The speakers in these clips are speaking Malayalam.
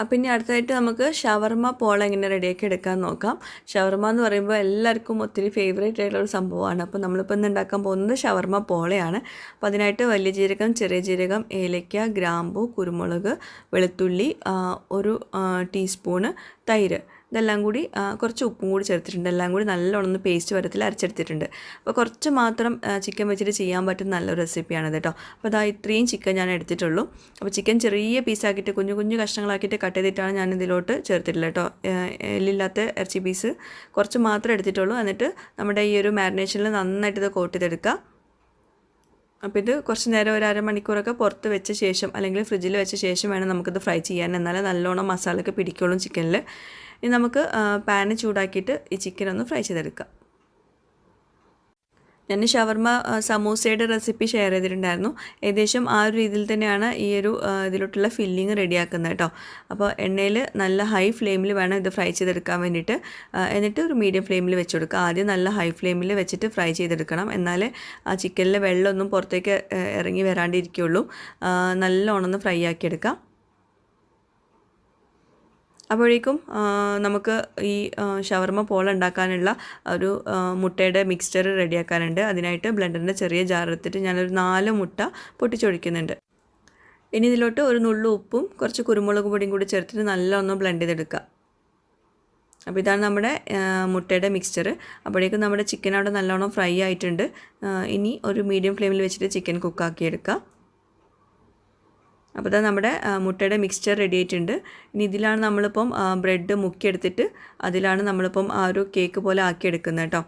അപ്പം ഇനി അടുത്തതായിട്ട് നമുക്ക് ഷവർമ പോള എങ്ങനെ റെഡിയാക്കി എടുക്കാൻ നോക്കാം. ഷവർമ എന്ന് പറയുമ്പോൾ എല്ലാവർക്കും ഒത്തിരി ഫേവറേറ്റ് ആയിട്ടുള്ള ഒരു സംഭവമാണ്. അപ്പോൾ നമ്മളിപ്പോൾ ഇന്ന് ഉണ്ടാക്കാൻ പോകുന്നത് ഷവർമ പോളയാണ്. അപ്പോൾ അതിനായിട്ട് വലിയ ജീരകം ചെറിയ ജീരകം ഏലയ്ക്ക ഗ്രാമ്പു കുരുമുളക് വെളുത്തുള്ളി ഒരു ടീസ്പൂണ് തൈര്. ഇതെല്ലാം കൂടി കുറച്ച് ഉപ്പും കൂടി ചേർത്തിട്ടുണ്ട്. എല്ലാം കൂടി നല്ലോണം ഒന്ന് പേസ്റ്റ് വരത്തിൽ അരച്ചെടുത്തിട്ടുണ്ട്. അപ്പോൾ കുറച്ച് മാത്രം ചിക്കൻ വെച്ചിട്ട് ചെയ്യാൻ പറ്റുന്ന നല്ലൊരു റെസിപ്പിയാണ് കേട്ടോ. അപ്പോൾ അതാ ഇത്രയും ചിക്കൻ ഞാൻ എടുത്തിട്ടുള്ളൂ. അപ്പോൾ ചിക്കൻ ചെറിയ പീസാക്കിയിട്ട് കുഞ്ഞു കുഞ്ഞു കഷ്ണങ്ങളാക്കിയിട്ട് കട്ട് ചെയ്തിട്ടാണ് ഞാൻ ഇതിലോട്ട് ചേർത്തിട്ടുള്ളത് കേട്ടോ. എല്ലില്ലാത്ത ഇറച്ചി പീസ് കുറച്ച് മാത്രം എടുത്തിട്ടുള്ളൂ. എന്നിട്ട് നമ്മുടെ ഈ ഒരു മാരിനേഷനിൽ നന്നായിട്ട് ഇത് കോട്ട് ചെയ്തെടുക്കുക. അപ്പോൾ ഇത് കുറച്ച് നേരം ഒരു അരമണിക്കൂറൊക്കെ പുറത്ത് വെച്ച ശേഷം അല്ലെങ്കിൽ ഫ്രിഡ്ജിൽ വെച്ച ശേഷം വേണം നമുക്കിത് ഫ്രൈ ചെയ്യാൻ. എന്നാലേ നല്ലോണം മസാലയൊക്കെ പിടിക്കുള്ളൂ ചിക്കനിൽ ഇനി നമുക്ക് പാന് ചൂടാക്കിയിട്ട് ഈ ചിക്കൻ ഒന്ന് ഫ്രൈ ചെയ്തെടുക്കാം. ഞാൻ ഷവർമ സമൂസയുടെ റെസിപ്പി ഷെയർ ചെയ്തിട്ടുണ്ടായിരുന്നു. ഏകദേശം ആ ഒരു രീതിയിൽ തന്നെയാണ് ഈ ഒരു ഇതിലോട്ടുള്ള ഫില്ലിങ് റെഡിയാക്കുന്നത് കേട്ടോ അപ്പോൾ എണ്ണയിൽ നല്ല ഹൈ ഫ്ലെയിമിൽ വേണം ഇത് ഫ്രൈ ചെയ്തെടുക്കാൻ വേണ്ടിയിട്ട്. എന്നിട്ട് ഒരു മീഡിയം ഫ്ലെയിമിൽ വെച്ച് കൊടുക്കുക. ആദ്യം നല്ല ഹൈ ഫ്ലെയിമിൽ വെച്ചിട്ട് ഫ്രൈ ചെയ്തെടുക്കണം. എന്നാലേ ആ ചിക്കനിലെ വെള്ളമൊന്നും പുറത്തേക്ക് ഇറങ്ങി വരാണ്ടിരിക്കുകയുള്ളൂ. നല്ലോണം ഒന്ന് ഫ്രൈ ആക്കിയെടുക്കാം അപ്പോഴേക്കും നമുക്ക് ഈ ഷവർമ പോൾ ഉണ്ടാക്കാനുള്ള ഒരു മുട്ടയുടെ മിക്സ്ചർ റെഡിയാക്കാനുണ്ട്. അതിനായിട്ട് ബ്ലെൻഡറിന്റെ ചെറിയ ജാറെടുത്തിട്ട് ഞാനൊരു നാല് മുട്ട പൊട്ടിച്ചൊഴിക്കുന്നുണ്ട്. ഇനി ഇതിലോട്ട് ഒരു നുള്ളു ഉപ്പും കുറച്ച് കുരുമുളക് പൊടിയും കൂടി ചേർത്തിട്ട് നല്ലോണം ബ്ലെൻഡ് ചെയ്തെടുക്കുക. അപ്പോൾ ഇതാണ് നമ്മുടെ മുട്ടയുടെ മിക്സ്ചർ അപ്പോഴേക്കും നമ്മുടെ ചിക്കൻ അവിടെ നല്ലോണം ഫ്രൈ ആയിട്ടുണ്ട്. ഇനി ഒരു മീഡിയം ഫ്ലെയിമിൽ വെച്ചിട്ട് ചിക്കൻ കുക്കാക്കിയെടുക്കാം അപ്പോൾ ഇതാ നമ്മുടെ മുട്ടയുടെ മിക്സ്ചർ റെഡി ആയിട്ടുണ്ട്. ഇനി ഇതിലാണ് നമ്മളിപ്പം ബ്രെഡ് മുക്കിയെടുത്തിട്ട് അതിലാണ് നമ്മളിപ്പം ആ ഒരു കേക്ക് പോലെ ആക്കിയെടുക്കുന്നത് കേട്ടോ.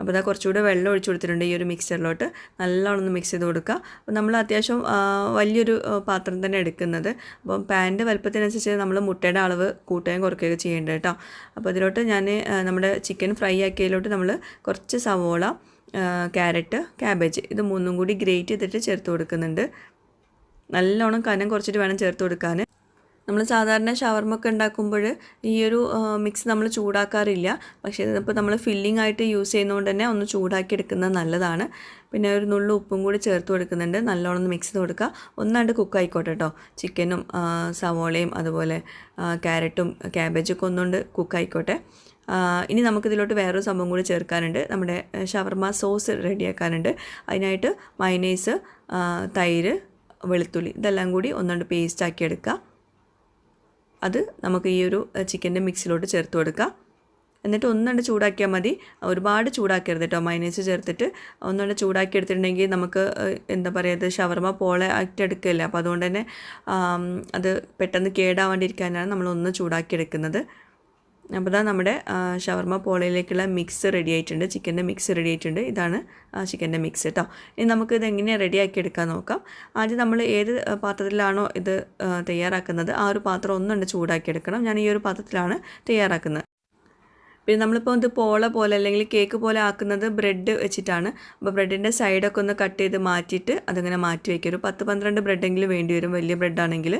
അപ്പോൾ ഇതാ കുറച്ചുകൂടെ വെള്ളം ഒഴിച്ചു കൊടുത്തിട്ടുണ്ട് ഈ ഒരു മിക്സറിലോട്ട് നല്ലോണം ഒന്ന് മിക്സ് ചെയ്ത് കൊടുക്കുക. അപ്പോൾ നമ്മൾ അത്യാവശ്യം വലിയൊരു പാത്രം തന്നെ എടുക്കുന്നത്. അപ്പം പാന്റെ വലുപ്പത്തിനനുസരിച്ച് നമ്മൾ മുട്ടയുടെ അളവ് കൂട്ടുകയും കുറയ്ക്കുകയൊക്കെ ചെയ്യേണ്ടത് കേട്ടോ. അപ്പോൾ ഇതിലോട്ട് ഞാൻ നമ്മുടെ ചിക്കൻ ഫ്രൈ ആക്കിയതിലോട്ട് നമ്മൾ കുറച്ച് സവോള ക്യാരറ്റ് ക്യാബേജ് ഇത് മൂന്നും കൂടി ഗ്രേറ്റ് ചെയ്തിട്ട് ചേർത്ത് കൊടുക്കുന്നുണ്ട്. നല്ലോണം കനം കുറച്ചിട്ട് വേണം ചേർത്ത് കൊടുക്കാൻ നമ്മൾ സാധാരണ ഷവർമൊക്കെ ഉണ്ടാക്കുമ്പോൾ ഈ ഒരു മിക്സ് നമ്മൾ ചൂടാക്കാറില്ല. പക്ഷേ ഇതിപ്പോൾ നമ്മൾ ഫില്ലിംഗ് ആയിട്ട് യൂസ് ചെയ്യുന്നതുകൊണ്ട് തന്നെ ഒന്ന് ചൂടാക്കി എടുക്കുന്നത് നല്ലതാണ്. പിന്നെ ഒരു നുള്ളു ഉപ്പും കൂടി ചേർത്ത് കൊടുക്കുന്നുണ്ട്. നല്ലോണം ഒന്ന് മിക്സ് ചെയ്ത് കൊടുക്കുക ഒന്നാണ്ട് കുക്ക് ആയിക്കോട്ടെ കേട്ടോ ചിക്കനും സവോളയും അതുപോലെ ക്യാരറ്റും ക്യാരറ്റും ക്യാബേജൊക്കെ ഒന്നുകൊണ്ട് കുക്ക് ആയിക്കോട്ടെ. ഇനി നമുക്കിതിലോട്ട് വേറൊരു സംഭവം കൂടി ചേർക്കാനുണ്ട്. നമ്മുടെ ഷവർമ സോസ് റെഡിയാക്കാനുണ്ട്. അതിനായിട്ട് മൈനേസ് തൈര് വെളുത്തുള്ളി ഇതെല്ലാം കൂടി ഒന്നുകൊണ്ട് പേസ്റ്റ് ആക്കി എടുക്കുക. അത് നമുക്ക് ഈ ഒരു ചിക്കന്റെ മിക്സിലോട്ട് ചേർത്ത് കൊടുക്കുക. എന്നിട്ട് ഒന്നുകൊണ്ട് ചൂടാക്കിയാൽ മതി. ഒരുപാട് ചൂടാക്കരുത് കേട്ടോ. മൈനസ് ചേർത്തിട്ട് ഒന്നുകൊണ്ട് ചൂടാക്കി എടുത്തിട്ടുണ്ടെങ്കിൽ നമുക്ക് എന്താ പറയുക ഷവർമ പോളെ ആക്കി എടുക്കില്ല അപ്പോൾ അതുകൊണ്ട് തന്നെ അത് പെട്ടെന്ന് കേടാവാണ്ടിരിക്കാനാണ് നമ്മൾ ഒന്ന് ചൂടാക്കി എടുക്കുന്നത്. അപ്പോൾ ഇതാ നമ്മുടെ ഷവർമ പോളയിലേക്കുള്ള മിക്സ് റെഡി ആയിട്ടുണ്ട്. ചിക്കന്റെ മിക്സ് റെഡി ആയിട്ടുണ്ട്. ഇതാണ് ചിക്കന്റെ മിക്സ് കേട്ടോ ഇനി നമുക്ക് ഇത് എങ്ങനെയാണ് റെഡിയാക്കി എടുക്കാൻ നോക്കാം. ആദ്യം നമ്മൾ ഏത് പാത്രത്തിലാണോ ഇത് തയ്യാറാക്കുന്നത് ആ ഒരു പാത്രം ഒന്നുണ്ട് ചൂടാക്കി എടുക്കണം. ഞാൻ ഈ ഒരു പാത്രത്തിലാണ് തയ്യാറാക്കുന്നത്. പിന്നെ നമ്മളിപ്പോൾ ഇത് പോള പോലെ അല്ലെങ്കിൽ കേക്ക് പോലെ ആക്കുന്നത് ബ്രെഡ് വെച്ചിട്ടാണ്. അപ്പോൾ ബ്രെഡിന്റെ സൈഡൊക്കെ ഒന്ന് കട്ട് ചെയ്ത് മാറ്റിയിട്ട് അതിങ്ങനെ മാറ്റി വയ്ക്കും ഒരു പത്ത് പന്ത്രണ്ട് ബ്രെഡെങ്കിലും വേണ്ടി വരും. വലിയ ബ്രെഡാണെങ്കിൽ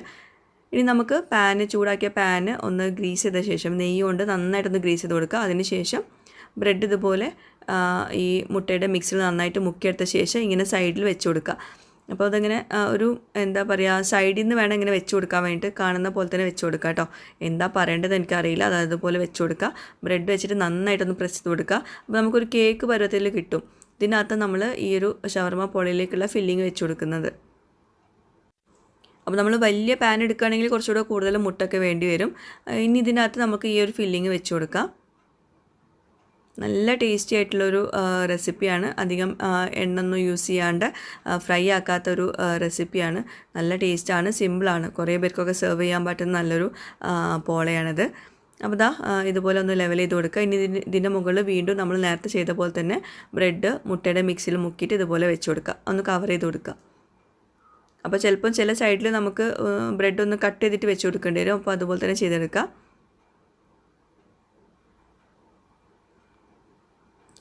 ഇനി നമുക്ക് പാന് ചൂടാക്കിയ പാന് ഒന്ന് ഗ്രീസ് ചെയ്ത ശേഷം നെയ്യ് കൊണ്ട് നന്നായിട്ടൊന്ന് ഗ്രീസ് ചെയ്ത് കൊടുക്കുക. അതിന് ശേഷം ബ്രെഡ് ഇതുപോലെ ഈ മുട്ടയുടെ മിക്സിൽ നന്നായിട്ട് മുക്കിയെടുത്ത ശേഷം ഇങ്ങനെ സൈഡിൽ വെച്ച് കൊടുക്കുക. അപ്പോൾ അതങ്ങനെ ഒരു എന്താ പറയുക സൈഡിൽ നിന്ന് വേണം ഇങ്ങനെ വെച്ച് കൊടുക്കാൻ വേണ്ടിയിട്ട് കാണുന്ന പോലെ തന്നെ വെച്ച് കൊടുക്കുക കേട്ടോ. എന്താ പറയേണ്ടത് എനിക്കറിയില്ല. അത് അതുപോലെ വെച്ച് കൊടുക്കുക. ബ്രെഡ് വെച്ചിട്ട് നന്നായിട്ടൊന്ന് പ്രസ് ചെയ്ത് കൊടുക്കുക. അപ്പോൾ നമുക്കൊരു കേക്ക് പരുവത്തിൽ കിട്ടും. ഇതിനകത്ത് നമ്മൾ ഈ ഒരു ഷവർമ പൊളിയിലേക്കുള്ള ഫില്ലിങ് വെച്ച് കൊടുക്കുന്നത്. അപ്പോൾ നമ്മൾ വലിയ പാൻ എടുക്കുകയാണെങ്കിൽ കുറച്ചുകൂടെ കൂടുതൽ മുട്ടൊക്കെ വേണ്ടി വരും. ഇനി ഇതിനകത്ത് നമുക്ക് ഈ ഒരു ഫില്ലിങ് വെച്ച് കൊടുക്കാം. നല്ല ടേസ്റ്റി ആയിട്ടുള്ളൊരു റെസിപ്പിയാണ് അധികം എണ്ണൊന്നും യൂസ് ചെയ്യാണ്ട് ഫ്രൈ ആക്കാത്തൊരു റെസിപ്പിയാണ് നല്ല ടേസ്റ്റാണ് സിമ്പിളാണ് കുറേ പേർക്കൊക്കെ സെർവ് ചെയ്യാൻ പറ്റുന്ന നല്ലൊരു പോളയാണിത്. അപ്പോൾ ദാ ഇതുപോലെ ഒന്ന് ലെവൽ ചെയ്ത് കൊടുക്കുക. ഇനി ഇതിന് ഇതിന്റെ മുകളിൽ വീണ്ടും നമ്മൾ നേരത്തെ ചെയ്ത പോലെ തന്നെ ബ്രെഡ് മുട്ടയുടെ മിക്സിയിൽ മുക്കിയിട്ട് ഇതുപോലെ വെച്ച് കൊടുക്കുക. ഒന്ന് കവർ ചെയ്ത് കൊടുക്കുക. അപ്പോൾ ചിലപ്പം ചില സൈഡിൽ നമുക്ക് ബ്രെഡ് ഒന്ന് കട്ട് ചെയ്തിട്ട് വെച്ച് കൊടുക്കേണ്ടി വരും. അപ്പോൾ അതുപോലെ തന്നെ ചെയ്തെടുക്കാം.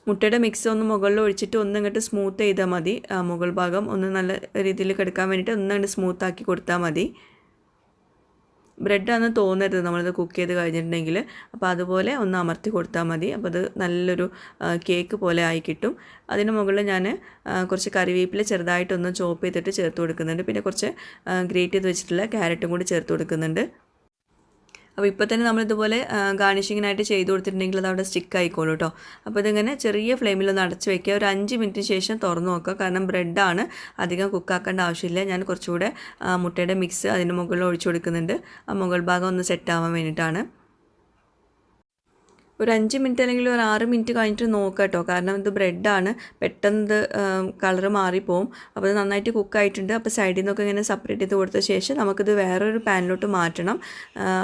മുട്ടയുടെ മിക്സ് ഒന്ന് മുകളിൽ ഒഴിച്ചിട്ട് ഒന്ന് ഇങ്ങോട്ട് സ്മൂത്ത് ചെയ്താൽ മതി. മുകൾ ഭാഗം ഒന്ന് നല്ല രീതിയിൽ കിടക്കാൻ വേണ്ടിയിട്ട് ഒന്ന് അങ്ങോട്ട് സ്മൂത്താക്കി കൊടുത്താൽ മതി. ബ്രെഡാണെന്ന് തോന്നരുത്. നമ്മളിത് കുക്ക് ചെയ്ത് കഴിഞ്ഞിട്ടുണ്ടെങ്കിൽ. അപ്പോൾ അതുപോലെ ഒന്ന് അമർത്തി കൊടുത്താൽ മതി. അപ്പോൾ അത് നല്ലൊരു കേക്ക് പോലെ ആയി കിട്ടും. അതിന് മുകളിൽ ഞാൻ കുറച്ച് കറിവേപ്പില ചെറുതായിട്ടൊന്ന് ചോപ്പ് ചെയ്തിട്ട് ചേർത്ത് കൊടുക്കുന്നുണ്ട്. പിന്നെ കുറച്ച് ഗ്രേറ്റ് ചെയ്ത് വെച്ചിട്ടുള്ള ക്യാരറ്റും കൂടി ചേർത്ത് കൊടുക്കുന്നുണ്ട്. അപ്പോൾ ഇപ്പോൾ തന്നെ നമ്മളിതുപോലെ ഗാർണിഷിങ്ങിനായിട്ട് ചെയ്ത് കൊടുത്തിട്ടുണ്ടെങ്കിൽ അത് അവിടെ സ്റ്റിക്ക് ആയിക്കോളൂ കേട്ടോ അപ്പോൾ ഇതിങ്ങനെ ചെറിയ ഫ്ലെയിമിലൊന്ന് അടച്ച് വെക്കുക. ഒരു അഞ്ച് മിനിറ്റിന് ശേഷം തുറന്നു നോക്കുക. കാരണം ബ്രെഡാണ് അധികം കുക്കാക്കേണ്ട ആവശ്യമില്ല. ഞാൻ കുറച്ചുകൂടെ മുട്ടയുടെ മിക്സ് അതിന്റെ മുകളിൽ ഒഴിച്ചു കൊടുക്കുന്നുണ്ട്. ആ മുകൾ ഭാഗം ഒന്ന് സെറ്റ് ആവാൻ വേണ്ടിയിട്ടാണ്. ഒരു അഞ്ച് മിനിറ്റ് അല്ലെങ്കിൽ ഒരു ആറ് മിനിറ്റ് കഴിഞ്ഞിട്ട് നോക്കുക കേട്ടോ. കാരണം ഇത് ബ്രെഡാണ് പെട്ടെന്ന് ഇത് കളറ് മാറിപ്പോവും. അപ്പോൾ ഇത് നന്നായിട്ട് കുക്കായിട്ടുണ്ട് അപ്പോൾ സൈഡിൽ നിന്നൊക്കെ ഇങ്ങനെ സെപ്പറേറ്റ് ചെയ്ത് കൊടുത്ത ശേഷം നമുക്കിത് വേറൊരു പാനിലോട്ട് മാറ്റണം.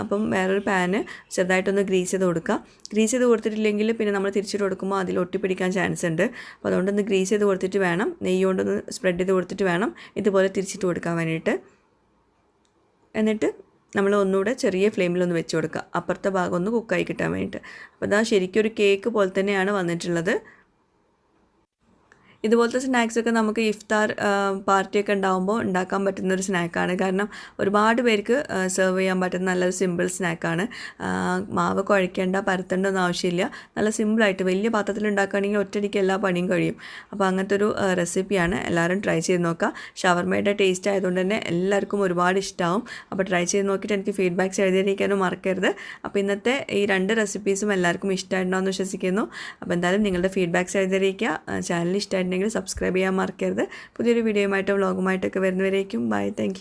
അപ്പം വേറൊരു പാന് ചെറുതായിട്ടൊന്ന് ഗ്രീസ് ചെയ്ത് കൊടുക്കുക ഗ്രീസ് ചെയ്ത് കൊടുത്തിട്ടില്ലെങ്കിൽ പിന്നെ നമ്മൾ തിരിച്ചിട്ട് കൊടുക്കുമ്പോൾ അതിൽ ഒട്ടിപ്പിടിക്കാൻ ചാൻസ് ഉണ്ട്. അപ്പോൾ അതുകൊണ്ടൊന്ന് ഗ്രീസ് ചെയ്ത് കൊടുത്തിട്ട് വേണം. നെയ്യ് കൊണ്ടൊന്ന് സ്പ്രെഡ് ചെയ്ത് കൊടുത്തിട്ട് വേണം. ഇതുപോലെ തിരിച്ചിട്ട് കൊടുക്കാൻ വേണ്ടിയിട്ട്. എന്നിട്ട് നമ്മൾ ഒന്നുകൂടെ ചെറിയ ഫ്ലെയിമിലൊന്ന് വെച്ച് കൊടുക്കുക. അപ്പുറത്തെ ഭാഗം ഒന്ന് കുക്കായി കിട്ടാൻ വേണ്ടിയിട്ട്. അപ്പോൾ ഇതാ ശരിക്കും ഒരു കേക്ക് പോലെ തന്നെയാണ് വന്നിട്ടുള്ളത്. ഇതുപോലത്തെ സ്നാക്സൊക്കെ നമുക്ക് ഇഫ്താർ പാർട്ടിയൊക്കെ ഉണ്ടാകുമ്പോൾ ഉണ്ടാക്കാൻ പറ്റുന്ന ഒരു സ്നാക്കാണ് കാരണം ഒരുപാട് പേർക്ക് സെർവ് ചെയ്യാൻ പറ്റുന്ന നല്ലൊരു സിമ്പിൾ സ്നാക്കാണ് മാവ് കുഴയ്ക്കേണ്ട പരത്തേണ്ട ഒന്നും ആവശ്യമില്ല. നല്ല സിമ്പിളായിട്ട് വലിയ പാത്രത്തിൽ ഉണ്ടാക്കുകയാണെങ്കിൽ ഒറ്റയടിക്ക് എല്ലാ പണിയും കഴിയും. അപ്പോൾ അങ്ങനത്തെ ഒരു റെസിപ്പിയാണ് എല്ലാവരും ട്രൈ ചെയ്ത് നോക്കുക. ഷവർമയുടെ ടേസ്റ്റ് ആയതുകൊണ്ട് തന്നെ എല്ലാവർക്കും ഒരുപാട് ഇഷ്ടമാവും അപ്പോൾ ട്രൈ ചെയ്ത് നോക്കിയിട്ട് എനിക്ക് ഫീഡ്ബാക്ക്സ് എഴുതിയിരിക്കാനും മറക്കരുത്. അപ്പോൾ ഇന്നത്തെ ഈ രണ്ട് റെസിപ്പീസും എല്ലാവർക്കും ഇഷ്ടമായിട്ടുണ്ടാവുമെന്ന് വിശ്വസിക്കുന്നു. അപ്പോൾ എന്തായാലും നിങ്ങളുടെ ഫീഡ്ബാക്ക്സ് എഴുതിയിരിക്കുക. ചാനൽ ഇഷ്ടമായിട്ടുണ്ടെങ്കിൽ സബ്സ്ക്രൈബ് ചെയ്യാൻ മറക്കരുത്. പുതിയൊരു വീഡിയോയുമായിട്ടോ വ്ളോഗുമായിട്ടൊക്കെ വരുന്നവരേക്കും ബൈ താങ്ക്